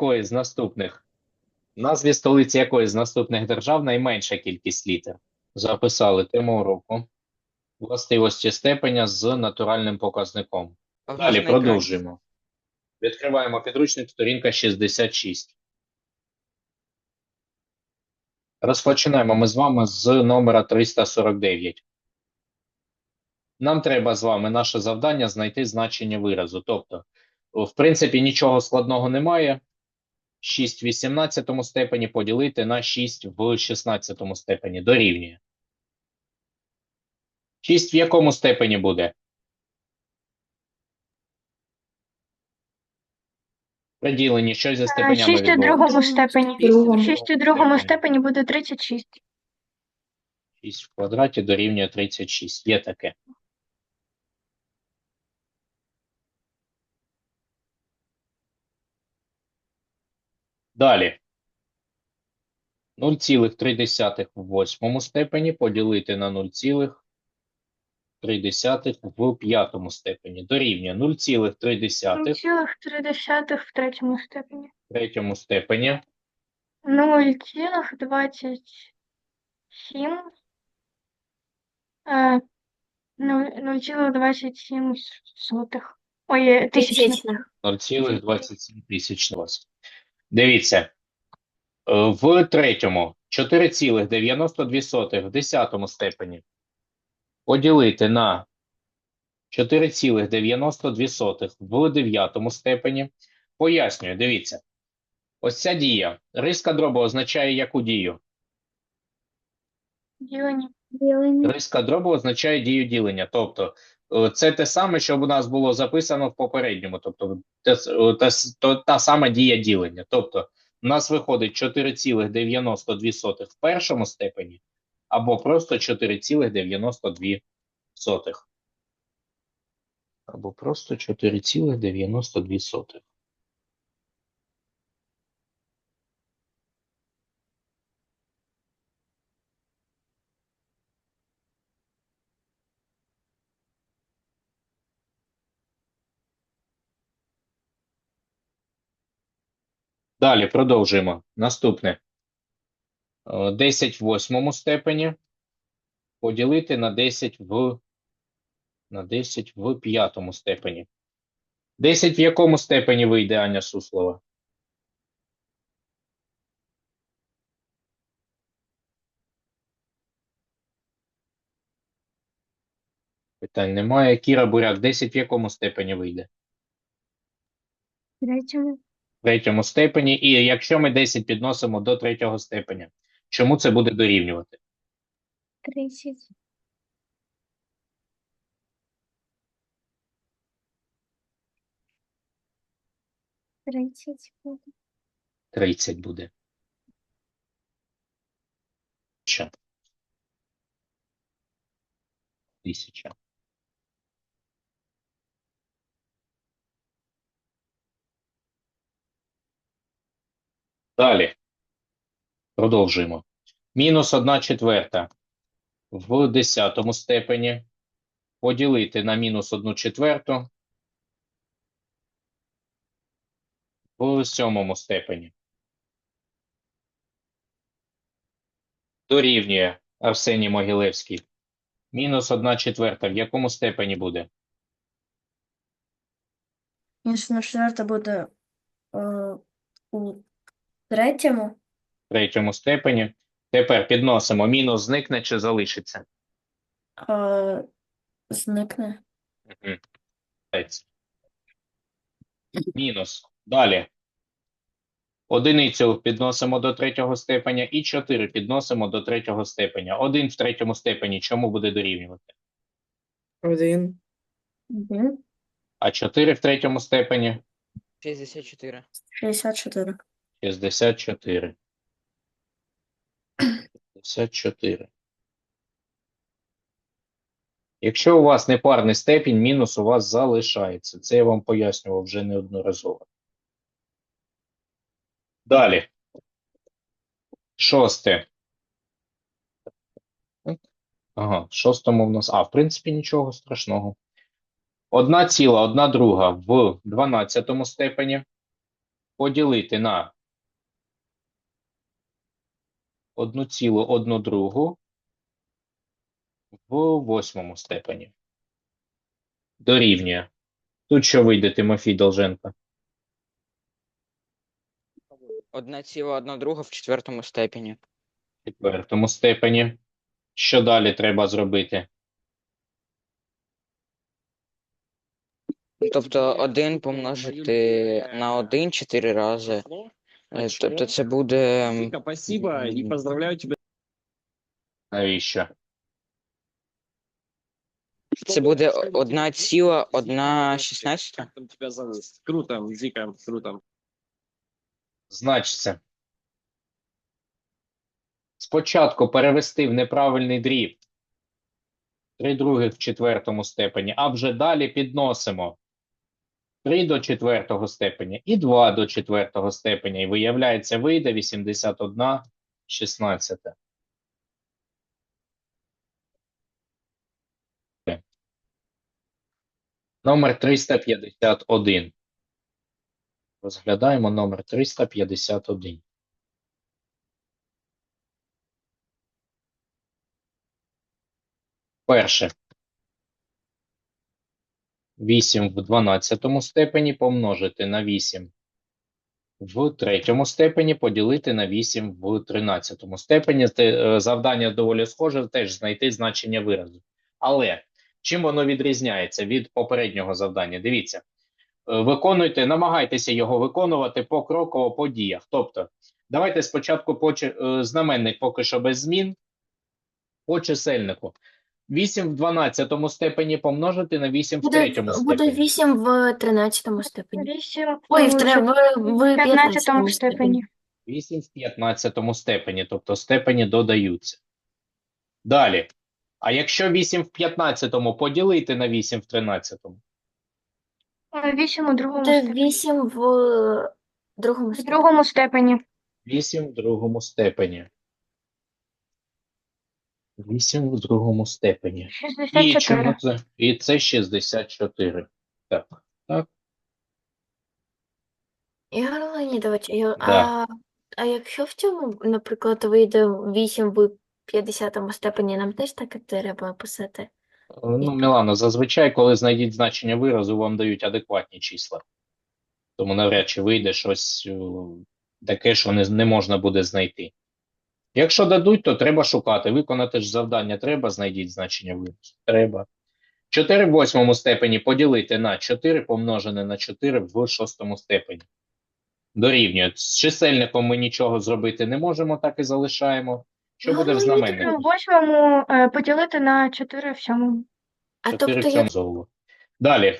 якої з наступних назві столиці якої з наступних держав найменша кількість літер? Записали тему уроку. Властивості степеня з натуральним показником. А Далі продовжуємо. Відкриваємо підручник, сторінка 66. Розпочинаємо ми з вами з номера 349. Нам треба з вами наше завдання знайти значення виразу. Тобто, в принципі, нічого складного немає. 6 в 18 степені поділити на 6 в 16 степені дорівнює. 6 в якому степені буде? При діленні що зі степенями 6 Е, у відбувається? другому степені. Другому. 6 у другому степені буде 36. 6 в квадраті дорівнює 36. Є таке. Далі. 0,3 в восьмому степені поділити на 0,3 в п'ятому степені. Дорівнює 0,3 0,3 в третьому степені. в третьому степені. 0,27 е, ну, 0,27 сотих. Ой, е, тисячних. 0,27 тисяч вас. Дивіться. Е, В третьому 4,92 в десятому степені поділити на 4,92 в дев'ятому степені. Пояснюю, дивіться. Ось ця дія. Риска дробу означає яку дію? Ділені. Риска дробу означає дію ділення. Тобто, це те саме, що у нас було записано в попередньому. Тобто, те е, та, то, та сама дія ділення. Тобто, у нас виходить 4,92 в першому степені, або просто 4,92. Або просто 4,92. Далі продовжуємо. Наступне. Е, 10 в восьмому степені поділити на 10 в на 10 в п'ятому степені. 10 в якому степені вийде Аня Суслова? Питань немає. Кіра Буряк, 10 в якому степені вийде? Третьому. Третьому степені. І якщо ми 10 підносимо до третього степеня, чому це буде дорівнювати? 30. Тридцять буде. 30 буде. Що? Тисяча. Далі. Продовжуємо. Мінус 1 четверта в десятому степені поділити на мінус 1 четверту в сьомому степені. Дорівнює Арсеній Могилевський. Мінус 1 четверта. В якому степені буде? Мінус на четверта буде е, у третьому. Третьому степені. Тепер підносимо. Мінус зникне чи залишиться? е, зникне. Мгм. Молодець. Мінус. Далі. Одиницю підносимо до третього степеня і 4 підносимо до третього степеня. Один в третьому степені чому буде дорівнювати? Один. Один. А 4 в третьому степені 64. 64. 64. 64. Якщо у вас непарний степінь, мінус у вас залишається. Це я вам пояснював вже неодноразово. Далі. Шосте. Ага, шостому в нас. А, в принципі, нічого страшного. Одна ціла, одна друга в 12 степені поділити на 1,1 другу в восьмому степені. Дорівнює. Тут що вийде, Тимофій Долженко? 1,1 друга в четвертому степені. В четвертому степені. Що далі треба зробити? Тобто 1 помножити на 1 4 рази. Тобто це буде спасибо и Мгм. поздравляю тебя. Навіщо? це буде 1,116. Как там тебя зовут? Круто, Вика, круто. Значиться. Спочатку перевести в неправильний дріб 3 других в четвертому степені, а вже далі підносимо 3 до четвертого степеня і 2 до четвертого степеня. І виявляється, вийде 81 16. Номер 351. Розглядаємо номер 351. Перше. 8 в 12 степені помножити на 8 в третьому степені поділити на 8 в 13 степені. Е, Завдання доволі схоже, теж знайти значення виразу. Але чим воно відрізняється від попереднього завдання? Дивіться. Е, Виконуйте, намагайтеся його виконувати покроково по діях. Тобто, давайте спочатку по е, знаменник поки що без змін. По чисельнику. 8 в 12 степені помножити на 8 в Буде, третьому буде степені. 8 в 13 степені. 8 Ой, в, тре- в, в 15 15 степені. 8 в 15 степені, тобто степені додаються. Далі. А якщо 8 в 15 поділити на 8 в 13? 8 у другому Буде степені. 8 в другому В степені. другому степені. 8 в другому степені. 8 в другому степені. І 64. чому це? І це 64. Так. Так. Ігор Леонідович, я- Да. а, а якщо в цьому, наприклад, вийде 8 в 50 степені, нам теж таке треба писати? Ну, Мілано, зазвичай, коли знайдіть значення виразу, вам дають адекватні числа. Тому навряд чи вийде щось е, таке, що не, не можна буде знайти. Якщо дадуть, то треба шукати. Виконати ж завдання треба, знайдіть значення виразу. Треба. 4 в восьмому степені поділити на 4 помножене на 4 в шостому степені. Дорівнює. З чисельником ми нічого зробити не можемо, так і залишаємо. Що буде в Ну, знаменнику? В восьмому е, поділити на 4 в сьомому. А 4 тобто, в як цьому. Далі.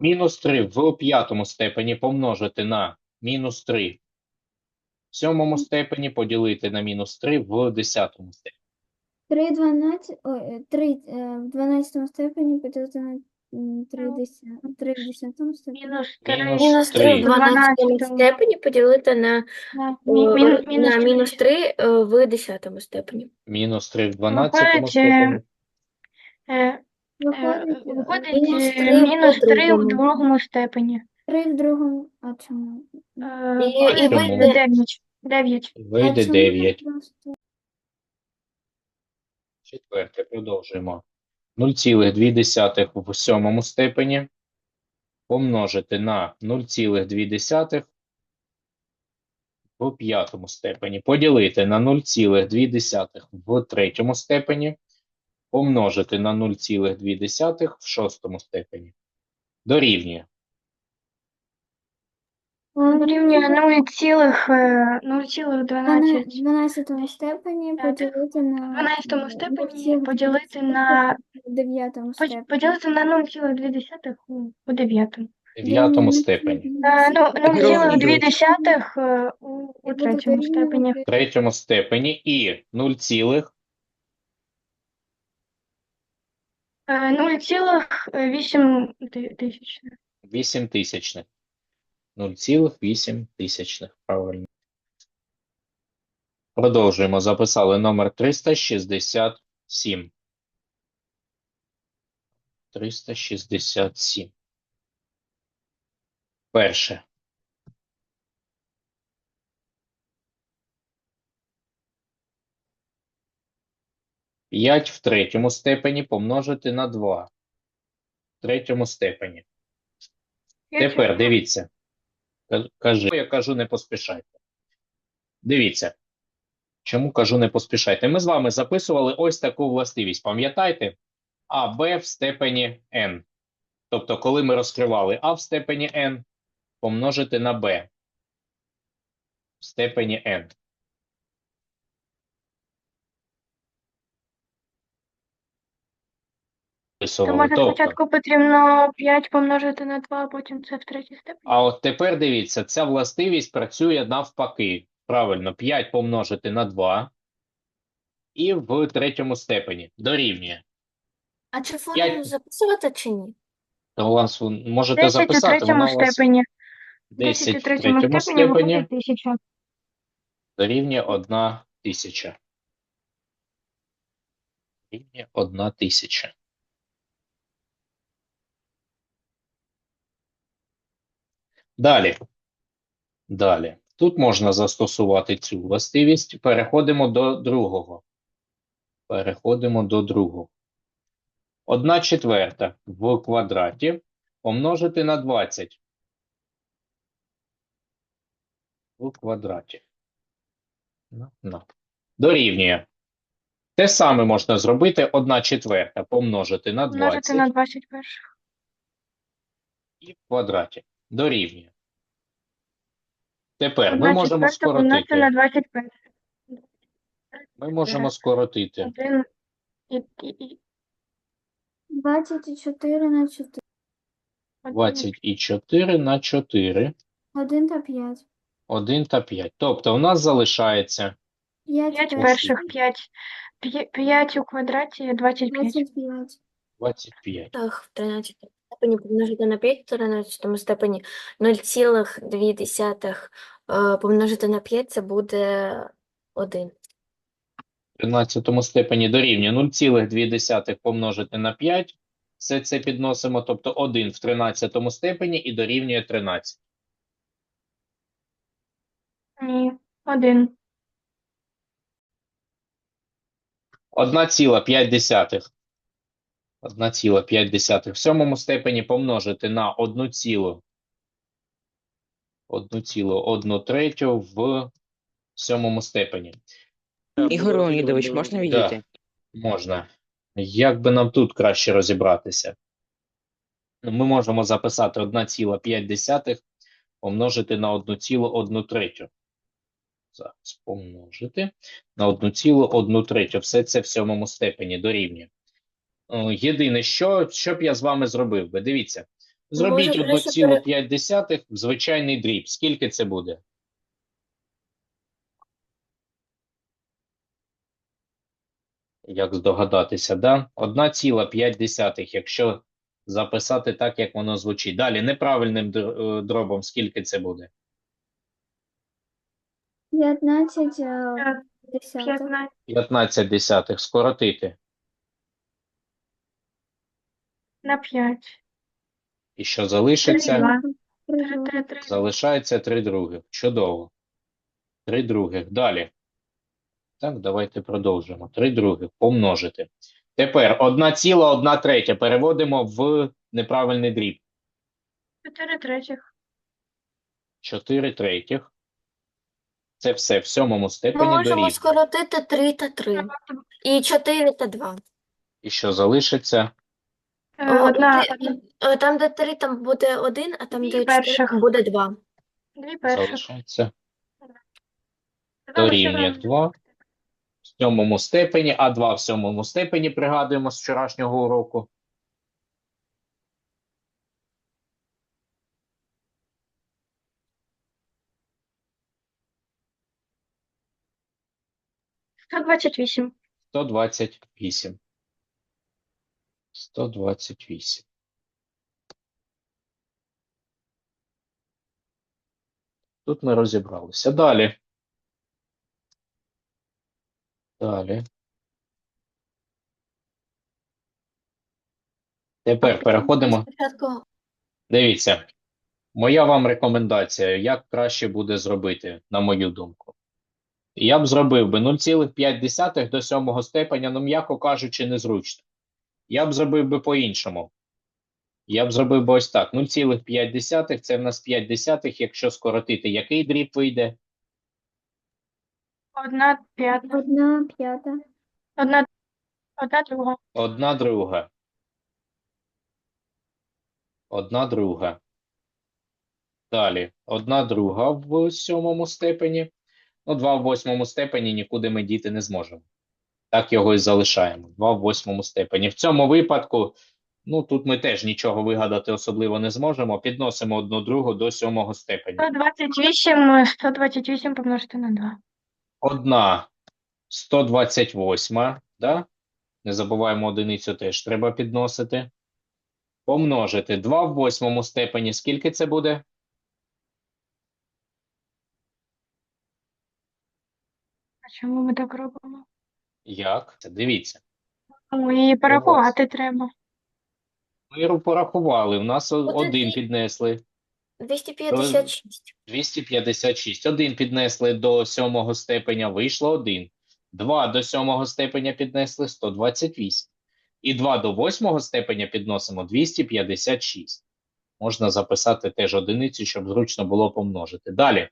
Мінус 3 в п'ятому степені помножити на мінус 3 в сьомому степені поділити на мінус 3 в десятому степені. 3 12, ой, 3 в 12 степені поділити на 3 в 3 в 10 степені. Мінус 3. Мінус мінус 3 3. в 12 12 степені поділити на, о, мі- мін- на мінус мінус 3. 3 в 10 степені. Мінус 3 в 12 Виходить, степені. Е, е, Виходить, Виходить мінус е, три в мінус 3 в другому. другому степені. 3 в другому, а чому? Е, І- і вийде вийде- 9. 9. Вийде а 9. просто? Четверте. Продовжуємо. 0,2 в сьомому степені помножити на 0,2 в п'ятому степені. Поділити на 0,2 в третьому степені. Помножити на 0,2 в шостому степені. Дорівнює. Рівня 0,12. 12 12 степені Так. поділити на 12 степені поділити на 9 степені. Поділити на 0,2 у, у 9. В дев'ятому степені. Е, ну, Дорівнює. 0,2 е, у, у третьому степені. В третьому степені і 0,8 Е, 0,8 ти- тисячних. тисячних. 0,8. тисячних Правильно. Продовжуємо. Записали номер 367. 367. Перше. П'ять в третьому степені помножити на два. В третьому степені. Тепер дивіться. Ка- Кажи, я кажу, не поспішайте. Дивіться. Чому кажу, не поспішайте? Ми з вами записували ось таку властивість. Пам'ятаєте? А, Б в степені n. Тобто, коли ми розкривали А в степені n, помножити на Б в степені n. То може Тобто, спочатку потрібно 5 помножити на 2, а потім це в третій степені. А от тепер дивіться, ця властивість працює навпаки. Правильно, 5 помножити на 2 і в третьому степені дорівнює. А чи формулу записувати чи ні? То у вас можете 10 у записати, третьому вона у вас степені. 10 10 у в третьому третьому степені степені виходить 1000. дорівнює 1 тисяча. Дорівнює 1 тисяча. Далі. Далі. Тут можна застосувати цю властивість. Переходимо до другого. Переходимо до другого. 1 четверта в квадраті помножити на 20 в квадраті. Дорівнює. Те саме можна зробити 1 четверта помножити на Множити 20 на 21. і в квадраті. Дорівнює. Тепер ми можемо на скоротити. Ми можемо скоротити. 1 і, і, і 24 на 4. 24 на 4, 1 та 5. 1 та 5. Тобто у нас залишається 5 5 перших. перших 5. 5 у квадраті 25. 25. 25. Так, в 13 степені помножити на 5 в 13 степені 0,2 е, помножити на 5 це буде 1. В 13 степені дорівнює 0,2 помножити на 5. Все це підносимо, тобто 1 в 13 степені і дорівнює 13. Ні, 1. 1,5. 1,5 в сьомому степені помножити на 1 цілу. 1 цілу 1 третю в сьомому степені. Ігор Леонідович, можна Да. відійти? Можна. Як би нам тут краще розібратися? Ну, Ми можемо записати 1,5 помножити на 1,1 третю. Зараз помножити на 1,1 третю. Все це в сьомому степені дорівнює. Е, Єдине, що, що б я з вами зробив би? Дивіться. Зробіть краще пере- 1,5 в звичайний дріб. Скільки це буде? Як здогадатися, да? 1,5, якщо записати так, як воно звучить. Далі, неправильним е, дробом, скільки це буде? 15 е, десятих. 15. 15 десятих. Скоротити. На 5. І що залишиться? 3, 3, 3. Залишається 3 других. Чудово. 3 других. Далі. Так, давайте продовжимо. 3 других. Помножити. Тепер 1,1 третя переводимо в неправильний дріб. 4 третіх. 4 третіх. Це все в сьомому Ми можемо дорівнює. скоротити 3 та 3. І 4 та 2. І що залишиться? Е, Одна, Ти- одна, е, Там, де 3, там буде 1, а там, Дві де 4, перших. там буде 2. дві перших. Залишається дорівнює 2 в сьомому степені, а 2 в сьомому степені, пригадуємо з вчорашнього уроку. Сто двадцять вісім. 128. 128. Тут ми розібралися. Далі. Далі. Тепер переходимо. Спочатку Дивіться, моя вам рекомендація, як краще буде зробити, на мою думку. Я б зробив би 0,5 до сьомого степеня, ну, м'яко кажучи, незручно. Я б зробив би по-іншому. Я б зробив би ось так. 0,5 це в нас 5 десятих, якщо скоротити, який дріб вийде? Одна п'ята. Одна п'ята. Одна, одна друга. Одна друга. Одна друга. Далі. Одна друга в сьомому степені. Ну, 2 в восьмому степені нікуди ми діти не зможемо. Так його і залишаємо. 2 в восьмому степені. В цьому випадку, ну, тут ми теж нічого вигадати особливо не зможемо. Підносимо одну другу до сьомого степеня. 128, 128 помножити на 2. Одна 128, да? Не забуваємо одиницю теж треба підносити. Помножити 2 в восьмому степені. Скільки це буде? А чому ми так робимо? Як? Це дивіться. Ну, її порахувати треба. Ми порахували. У нас о- Оце один піднесли. 256. 256. Один піднесли до сьомого степеня, вийшло один. Два до сьомого степеня піднесли 128. І два до восьмого степеня підносимо 256. Можна записати теж одиницю, щоб зручно було помножити. Далі.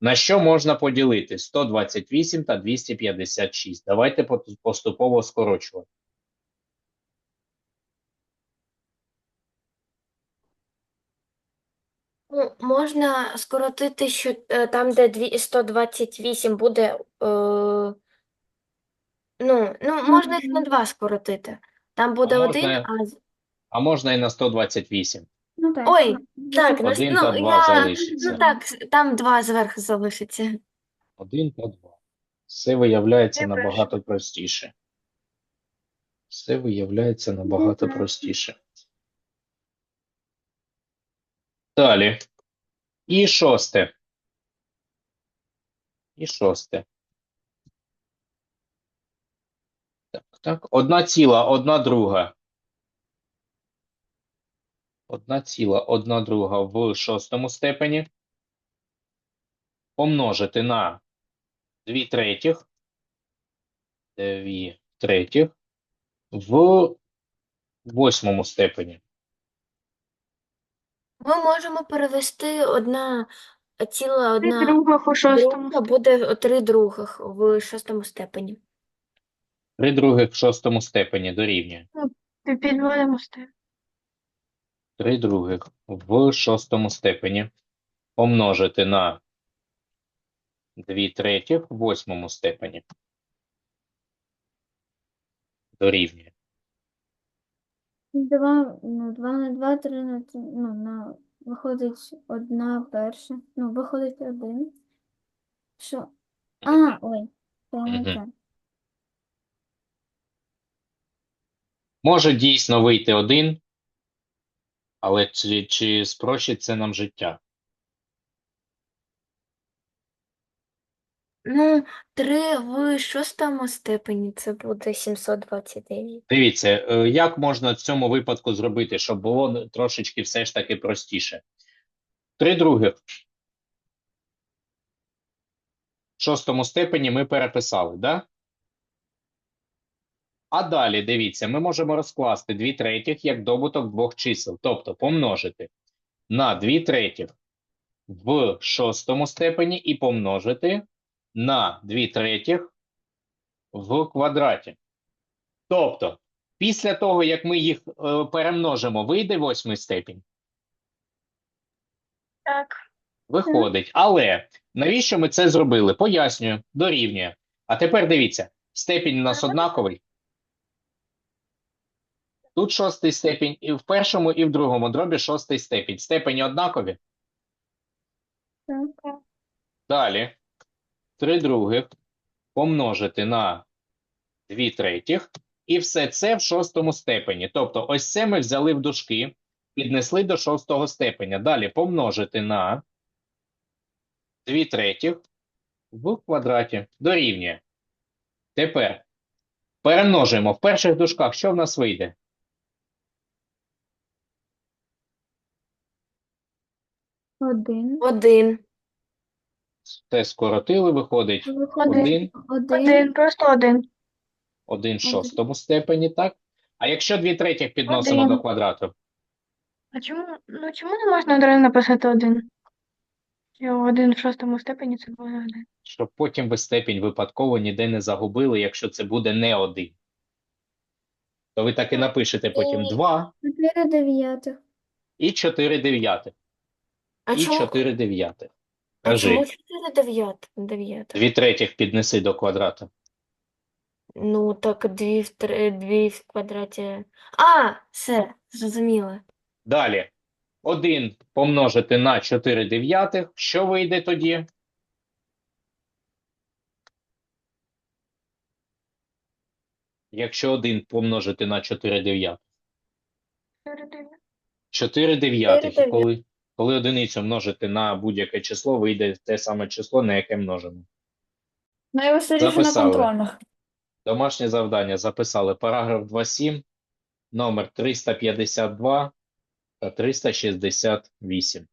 На що можна поділити 128 та 256? Давайте поступово скорочувати. Ну, можна скоротити, що е, там, де дві- 128 буде. Е, ну, ну, можна їх на 2 скоротити. Там буде А 1, можна- а. А можна і на 128. Ну так. Ой, ну, Так, на, Один ну, два я, залишиться. ну так, там 2 зверху залишиться. Один по два. Все виявляється Це набагато простіше. Все виявляється набагато Мгм. простіше. Далі. І шосте. І шосте. Так, так. Одна ціла, одна друга. Одна ціла, одна друга в шостому степені. Помножити на 2 третіх. 2 третіх в восьмому степені. Ми можемо перевести одна ціла, Три одна других у шостому. друга буде 3 других в шостому степені. 3 других в шостому степені дорівнює. Ти підводимо степ. 3 других в шостому степені помножити на 2 третіх в восьмому степені. Дорівнює. Два, ну, два на два, три на три, ну, на, виходить одна перша, ну, виходить один. Що? А, ой, це не те. Може дійсно вийти один, але чи, чи спрощить це нам життя? Ну, 3 в шостому степені це буде 729. Дивіться, е, як можна в цьому випадку зробити, щоб було трошечки все ж таки простіше. Три других. В шостому степені ми переписали, да? А далі, дивіться, ми можемо розкласти 2 третіх як добуток двох чисел, тобто помножити на 2 третіх в шостому степені і помножити на 2 третіх в квадраті. Тобто, після того, як ми їх е, перемножимо, вийде восьмий степінь. Так. Виходить. Але навіщо ми це зробили? Пояснюю, дорівнює. А тепер дивіться, степінь у нас однаковий. Тут шостий степінь, і в першому, і в другому дробі шостий степінь. Степені однакові. Так. Далі. Три других помножити на 2 третіх. І все це в шостому степені. Тобто, ось це ми взяли в дужки, піднесли до шостого степеня. Далі помножити на 2 третіх в квадраті. Дорівнює. Тепер перемножуємо в перших дужках. Що в нас вийде? Один. 1. Це скоротили, виходить Виходить Один. один. Один, просто один. 1 в шостому степені, так? А якщо 2 третіх підносимо Один. до квадрату? А чому, ну чому не можна одразу написати один? Його один в шостому степені це буде один. Щоб потім ви степінь випадково ніде не загубили, якщо це буде не 1. То ви так і напишете потім 2 Чотири дев'ятих. і 4 дев'ятих. А І чому, 4 дев'ятих. а Кажи. чому 4 дев'ят, дев'ятих? 2 третіх піднеси до квадрату. Ну, так 2 в, тр- дві в квадраті. А, все, зрозуміло. Далі. 1 помножити на 4 дев'ятих. Що вийде тоді? Якщо 1 помножити на 4 дев'ятих. Чотири дев'ять. 4 дев'ятих. І дев'ятих. коли, коли одиницю множити на будь-яке число, вийде те саме число, на яке множимо. Найвеселіше на Записали. контрольних. Домашнє завдання записали параграф 2.7, номер 352 та 368.